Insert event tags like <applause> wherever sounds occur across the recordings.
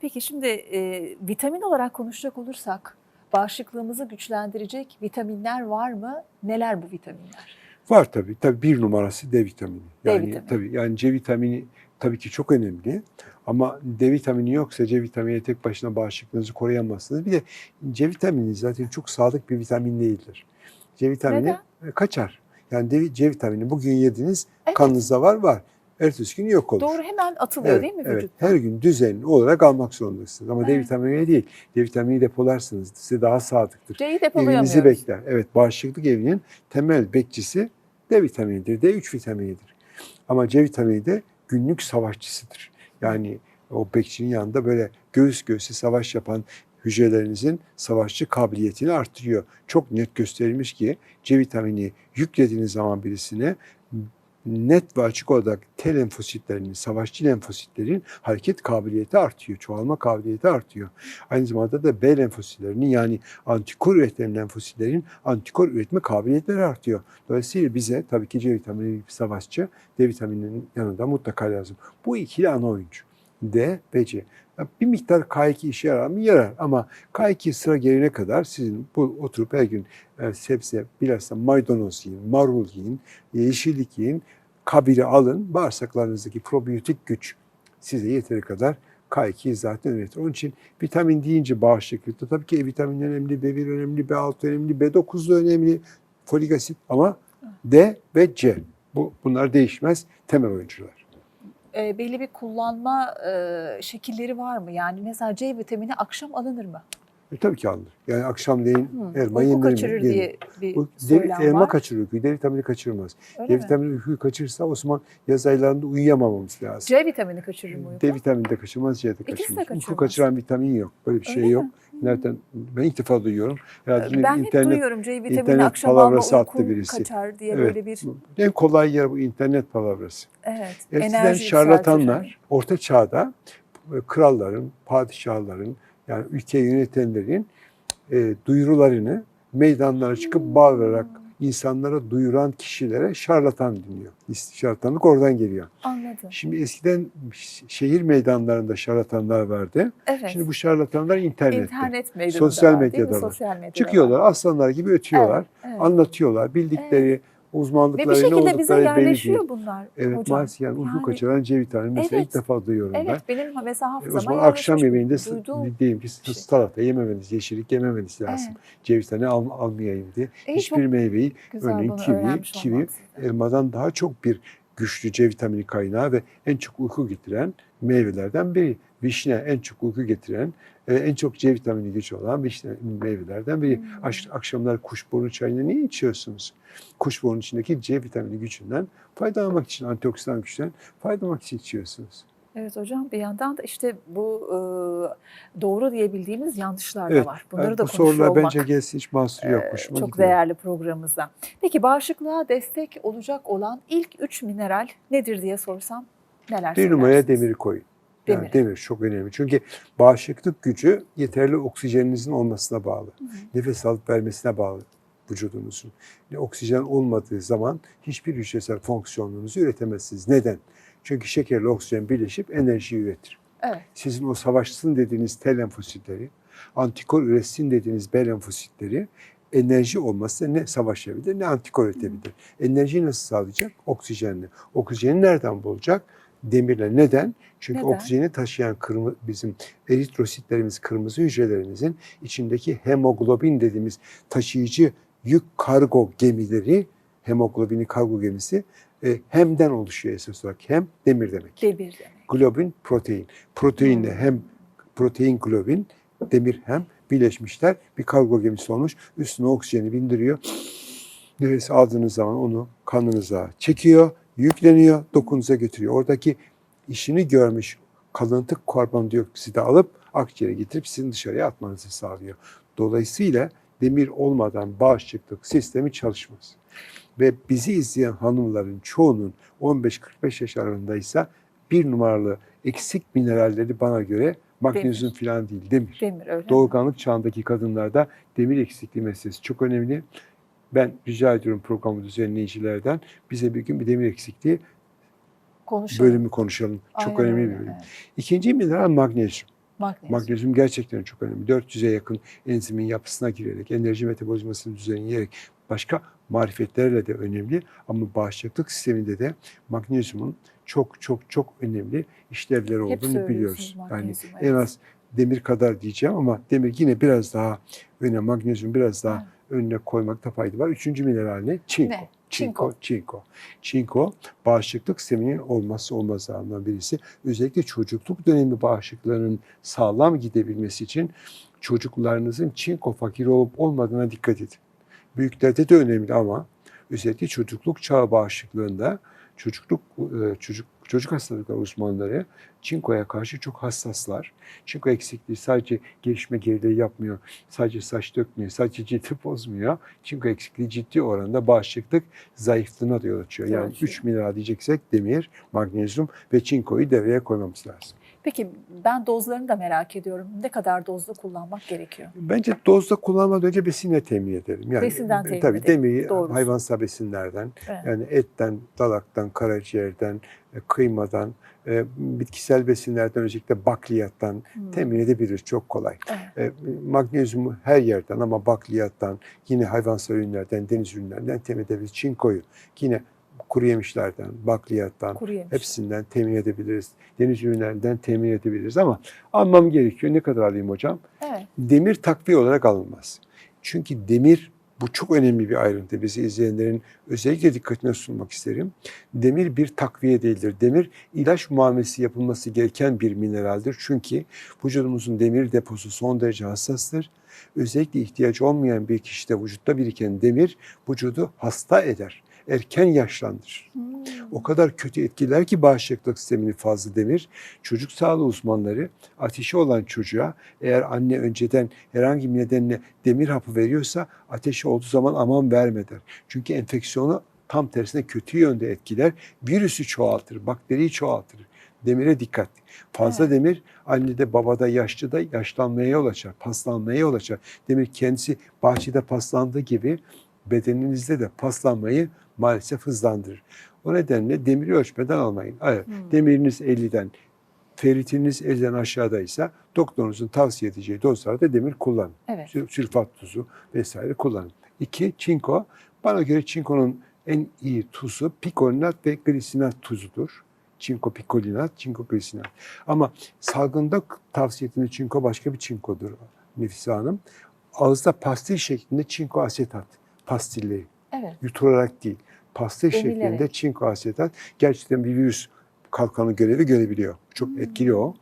Peki şimdi e, vitamin olarak konuşacak olursak bağışıklığımızı güçlendirecek vitaminler var mı? Neler bu vitaminler? Var tabii. Tabii bir numarası D vitamini. D Yani vitamini. tabii yani C vitamini tabii ki çok önemli. Ama D vitamini yoksa C vitamini tek başına bağışıklığınızı koruyamazsınız. Bir de C vitamini zaten çok sağlıklı bir vitamin değildir. C vitamini e, kaçar. Yani D- C vitamini bugün yediniz, Evet. kanınızda var var. Ertesi gün yok olur. Doğru hemen atılıyor Evet, değil mi evet. vücut? Her gün düzenli olarak almak zorundasınız. Ama D Evet. vitamini öyle değil. D vitamini depolarsınız. Size daha sadıktır. C'yi Evinizi depolayamıyoruz. bekler. Evet, bağışıklık evinin temel bekçisi D vitaminidir. D3 vitaminidir. Ama C vitamini de günlük savaşçısıdır. Yani o bekçinin yanında böyle göğüs göğüse savaş yapan hücrelerinizin savaşçı kabiliyetini arttırıyor. Çok net gösterilmiş ki C vitamini yüklediğiniz zaman birisine net ve açık olarak T lenfositlerinin, savaşçı lenfositlerin hareket kabiliyeti artıyor, çoğalma kabiliyeti artıyor. Aynı zamanda da B lenfositlerinin yani antikor üreten lenfositlerin antikor üretme kabiliyetleri artıyor. Dolayısıyla bize tabii ki C vitamini savaşçı D vitamininin yanında mutlaka lazım. Bu ikili ana oyuncu. D ve C. Bir miktar K2 işe yarar mı? Yarar ama K2 sıra gelene kadar sizin bu oturup her gün e, sebze, bilhassa maydanoz yiyin, marul yiyin, yeşillik yiyin, kabiri alın, bağırsaklarınızdaki probiyotik güç size yeteri kadar K2'yi zaten üretir. Onun için vitamin deyince bağışıklıkta tabii ki E vitamini önemli, B1 önemli, B6 önemli, B9 da önemli, folik asit ama D ve C. Bu, bunlar değişmez temel oyuncular. E, belli bir kullanma e, şekilleri var mı? Yani mesela C vitamini akşam alınır mı? E, tabii ki alınır. Yani akşamleyin Hı, elma yenir mi? kaçırır Yenir. diye bir Bu söylem elma var. kaçırır uykuyu, D vitamini kaçırmaz. Öyle D mi? vitamini uykuyu kaçırırsa o zaman yaz aylarında uyuyamamamız lazım. C vitamini kaçırır mı uyku? D vitamini de kaçırmaz, C de İkisi de kaçırmaz. Uyku kaçırmaz. kaçıran vitamin yok. Böyle bir şey Öyle yok. mi? Nereden? Ben ilk defa duyuyorum. Herhalde Ben bir hep internet, duyuyorum C vitamini internet akşam alma uykum birisi. kaçar diye Evet. böyle bir en kolay yer bu internet palavrası. evet Eskiden şarlatanlar orta çağda e, kralların, padişahların yani ülkeyi yönetenlerin e, duyurularını meydanlara çıkıp bağırarak insanlara duyuran kişilere şarlatan deniyor. Şarlatanlık oradan geliyor. Anladım. Şimdi eskiden şehir meydanlarında şarlatanlar vardı. Evet. Şimdi bu şarlatanlar internette. İnternet meydanında Sosyal medyada. Sosyal medyada Çıkıyorlar aslanlar gibi ötüyorlar. Evet, evet. Anlatıyorlar. Bildikleri Ve bir uzmanlıkları ne şekilde bize oldukları belli değil. yerleşiyor bunlar Evet hocam. maalesef yani Yani- kaçıran C vitamini mesela Evet. ilk defa duyuyorum ben. Evet benim mesela E, hafızama zaman akşam yemeğinde diyeyim ki şey. salata yememeniz, yeşillik yememeniz lazım. Evet. C vitamini al, almayayım diye. E, Hiçbir meyveyi örneğin kivi, kivi elmadan daha çok bir güçlü C vitamini kaynağı ve en çok uyku getiren meyvelerden biri. Vişne en çok uyku getiren, e, en çok C vitamini gücü olan vişne meyvelerden biri. Hmm. Akşamlar kuşburnu çayını niye içiyorsunuz? Kuşburnu içindeki C vitamini gücünden faydalanmak için, antioksidan güçten faydalanmak için içiyorsunuz. Evet hocam bir yandan da işte bu e, doğru diyebildiğimiz yanlışlar da Evet, var. Bunları Yani da bu sorular olmak bence gelsin hiç mahsuru yok. e, çok gidiyor. değerli programımızda. Peki bağışıklığa destek olacak olan ilk üç mineral nedir diye sorsam neler Bir numaraya demiri koyun. Yani Demir. demir. çok önemli. Çünkü bağışıklık gücü yeterli oksijeninizin olmasına bağlı. Hı hı. Nefes alıp vermesine bağlı vücudunuzun. Yani oksijen olmadığı zaman hiçbir hücresel fonksiyonunuzu üretemezsiniz. Neden? Çünkü şekerle oksijen birleşip enerji üretir. Evet. Sizin o savaşsın dediğiniz T lenfositleri, antikor üretsin dediğiniz B lenfositleri enerji olmazsa ne savaşabilir ne antikor üretebilir. Enerjiyi nasıl sağlayacak? Oksijenle. Oksijeni nereden bulacak? Demirle. Neden? Çünkü Neden? oksijeni taşıyan kırmızı, bizim eritrositlerimiz, kırmızı hücrelerimizin içindeki hemoglobin dediğimiz taşıyıcı yük kargo gemileri, hemoglobini kargo gemisi e, hemden oluşuyor esas olarak. Hem demir demek. Demir demek. Globin protein. Proteinle Hmm. hem protein globin, demir hem birleşmişler. Bir kargo gemisi olmuş. Üstüne oksijeni bindiriyor. Nefes aldığınız zaman onu kanınıza çekiyor, yükleniyor, dokunuza götürüyor. Oradaki işini görmüş kalıntı karbondioksidi alıp akciğere getirip sizin dışarıya atmanızı sağlıyor. Dolayısıyla demir olmadan bağışıklık sistemi çalışmaz. Ve bizi izleyen hanımların çoğunun 15-45 yaş aralığındaysa bir numaralı eksik mineralleri bana göre magnezyum falan değil, demir. Demir öyle. mi? Doğurganlık çağındaki kadınlarda demir eksikliği meselesi çok önemli. Ben rica ediyorum programı düzenleyicilerden bize bir gün bir demir eksikliği Konuşalım. bölümü konuşalım. Çok Aynen önemli öyle, bir bölüm. evet. İkinci mineral magnezyum. Magnezyum. Magnezyum gerçekten çok önemli. 400'e yakın enzimin yapısına girerek, enerji metabolizmasını düzenleyerek başka marifetlerle de önemli. Ama bağışıklık sisteminde de magnezyumun çok çok çok önemli işlevleri olduğunu biliyoruz. Yani en evet. az demir kadar diyeceğim ama demir yine biraz daha öne, magnezyum biraz daha önüne koymakta fayda var. Üçüncü mineral ne? Çinko. Ne? Çinko, çinko. Çinko, bağışıklık sisteminin olmazsa olmazlarından birisi. Özellikle çocukluk dönemi bağışıklığının sağlam gidebilmesi için çocuklarınızın çinko fakiri olup olmadığına dikkat edin. Büyüklerde de önemli ama özellikle çocukluk çağı bağışıklığında çocukluk e, çocuk çocuk hastalıkları uzmanları çinkoya karşı çok hassaslar. Çinko eksikliği sadece gelişme geriliği yapmıyor, sadece saç dökmüyor, sadece cildi <laughs> bozmuyor. Çinko eksikliği ciddi oranda bağışıklık zayıflığına da yol açıyor. Yani açıyor. 3 mineral diyeceksek demir, magnezyum ve çinkoyu devreye koymamız lazım. Peki ben dozlarını da merak ediyorum. Ne kadar dozda kullanmak gerekiyor? Bence dozda kullanmadan önce besinle temin edelim. Yani, Besinden temin tabii edelim. demiri Doğrusu. hayvansal besinlerden, Evet. yani etten, dalaktan, karaciğerden, e, kıymadan, e, bitkisel besinlerden özellikle bakliyattan Hmm. temin edebiliriz. Çok kolay. Evet. E, magnezyumu her yerden ama bakliyattan, yine hayvansal ürünlerden, deniz ürünlerinden temin edebiliriz. Çinkoyu yine kuru yemişlerden, bakliyattan, Kuru yemiş. hepsinden temin edebiliriz. Deniz ürünlerinden temin edebiliriz ama almam gerekiyor. Ne kadar alayım hocam? Evet. Demir takviye olarak alınmaz. Çünkü demir bu çok önemli bir ayrıntı. Bizi izleyenlerin özellikle dikkatine sunmak isterim. Demir bir takviye değildir. Demir ilaç muamelesi yapılması gereken bir mineraldir. Çünkü vücudumuzun demir deposu son derece hassastır. Özellikle ihtiyaç olmayan bir kişide vücutta biriken demir vücudu hasta eder. Erken yaşlandırır. Hmm. O kadar kötü etkiler ki bağışıklık sistemini fazla demir. Çocuk sağlığı uzmanları ateşi olan çocuğa eğer anne önceden herhangi bir nedenle demir hapı veriyorsa ateşi olduğu zaman aman verme der. Çünkü enfeksiyonu tam tersine kötü yönde etkiler. Virüsü çoğaltır, bakteriyi çoğaltır. Demire dikkat. Fazla Evet. demir annede, babada, yaşlıda yaşlanmaya yol açar, paslanmaya yol açar. Demir kendisi bahçede paslandığı gibi bedeninizde de paslanmayı maalesef hızlandırır. O nedenle demiri ölçmeden almayın. Evet, Hmm. demiriniz 50'den, feritiniz 50'den aşağıdaysa doktorunuzun tavsiye edeceği dozlarda demir kullanın. Evet. Sül- Sülfat tuzu vesaire kullanın. İki, çinko. Bana göre çinkonun en iyi tuzu pikolinat ve glisinat tuzudur. Çinko pikolinat, çinko glisinat. Ama salgında tavsiye ettiğimiz çinko başka bir çinkodur Nefise Hanım. Ağızda pastil şeklinde çinko asetat pastilleri Evet. yutularak değil, pastil Emilerek. şeklinde çinko asetat gerçekten bir virüs kalkanı görevi görebiliyor. Çok Hmm. etkili o.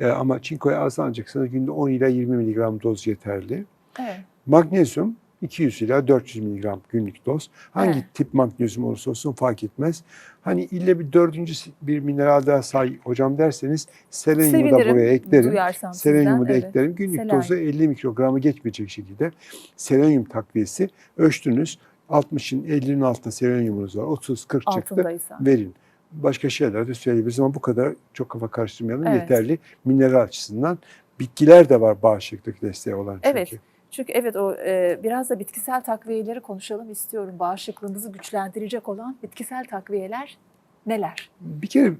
Ee, ama çinkoya az alacaksınız günde 10 ila 20 miligram doz yeterli. Evet. Magnezyum 200 ila 400 miligram günlük doz. Hangi Evet. tip magnezyum olursa olsun fark etmez. Hani ille bir dördüncü bir mineral daha say hocam derseniz selenyumu da Sevinirim buraya eklerim. Selenyumu da Evet. eklerim. Günlük Selenyum. dozu 50 mikrogramı geçmeyecek şekilde selenyum takviyesi ölçtünüz. 60'ın 50'nin altında selenyumunuz var. 30-40 çıktı. Altındaysa. Verin. Başka şeyler de söyleyebiliriz ama bu kadar çok kafa karıştırmayalım. Evet. Yeterli mineral açısından. Bitkiler de var bağışıklık desteği olan çünkü. Evet. Çünkü evet o e, biraz da bitkisel takviyeleri konuşalım istiyorum. Bağışıklığımızı güçlendirecek olan bitkisel takviyeler neler? Bir kere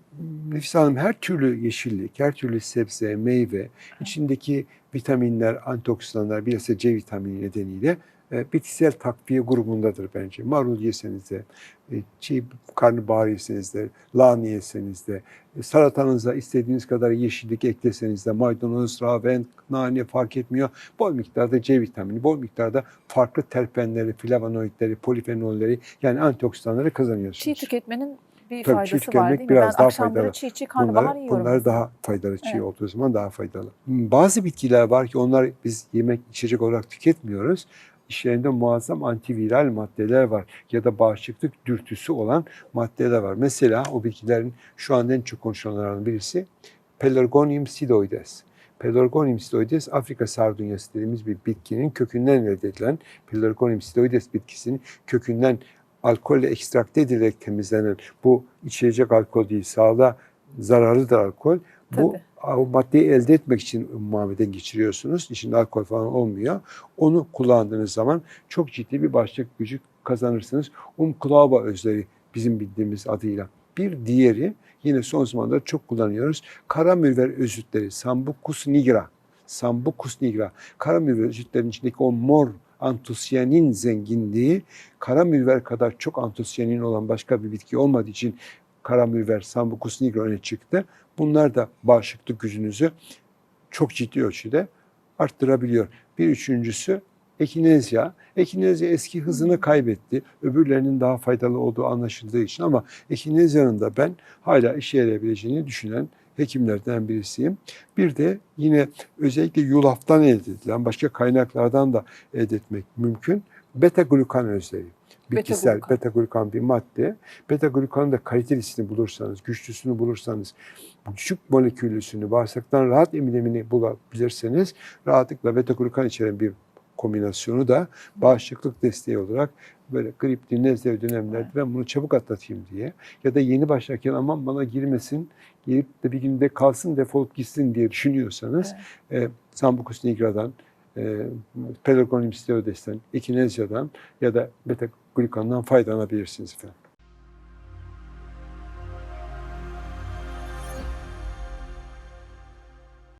Nefise Hanım her türlü yeşillik, her türlü sebze, meyve, içindeki vitaminler, antioksidanlar, bilhassa C vitamini nedeniyle e, bitkisel takviye grubundadır bence. Marul yeseniz de, e, çiğ karnabahar yeseniz de, lahana yeseniz de, e, salatanıza istediğiniz kadar yeşillik ekleseniz de, maydanoz, raven, nane fark etmiyor. Bol miktarda C vitamini, bol miktarda farklı terpenleri, flavonoidleri, polifenolleri yani antioksidanları kazanıyorsunuz. Çiğ tüketmenin bir Tabii çiğ faydası var tüketmek değil mi? biraz ben daha akşamları faydalı. çiğ çiğ karnabahar Bunlar, yiyorum. bunlar daha faydalı çiğ Evet. olduğu zaman daha faydalı. Bazı bitkiler var ki onlar biz yemek içecek olarak tüketmiyoruz. İçlerinde muazzam antiviral maddeler var ya da bağışıklık dürtüsü olan maddeler var. Mesela o bitkilerin şu anda en çok konuşulanlardan birisi Pelargonium sidoides. Pelargonium sidoides Afrika sardunyası dediğimiz bir bitkinin kökünden elde edilen Pelargonium sidoides bitkisinin kökünden alkolle ekstrakte edilerek temizlenen bu içecek alkol değil sağlığa zararlıdır alkol. Bu Tabii. O maddeyi elde etmek için muameleden geçiriyorsunuz. İçinde alkol falan olmuyor. Onu kullandığınız zaman çok ciddi bir bağışıklık gücü kazanırsınız. Um özleri bizim bildiğimiz adıyla Bir diğeri yine son zamanlarda çok kullanıyoruz. Kara mürver özütleri Sambucus nigra. Sambucus nigra. Kara mürver özütlerinin içindeki o mor antosiyanin zenginliği kara mürver kadar çok antosiyanin olan başka bir bitki olmadığı için kara mürver Sambucus nigra öne çıktı. Bunlar da bağışıklık gücünüzü çok ciddi ölçüde arttırabiliyor. Bir üçüncüsü ekinezya. Ekinezya eski hızını kaybetti. Öbürlerinin daha faydalı olduğu anlaşıldığı için ama ekinezya'nın da ben hala işe yarayabileceğini düşünen hekimlerden birisiyim. Bir de yine özellikle yulaftan elde edilen başka kaynaklardan da elde etmek mümkün. Beta glukan özleri. Bitkisel Beta-glukan. beta glukan bir madde. Beta glukanın da kalitelisini bulursanız, güçlüsünü bulursanız, düşük moleküllüsünü bağırsaktan rahat emilimini bulabilirseniz rahatlıkla beta glukan içeren bir kombinasyonu da bağışıklık desteği olarak böyle gripli, nezle dönemlerde ben bunu çabuk atlatayım diye ya da yeni başlarken aman bana girmesin, girip de bir günde kalsın defolup gitsin diye düşünüyorsanız e, Sambucus nigra'dan, e, steroides'ten, Echinacea ya da beta glukandan faydalanabilirsiniz efendim.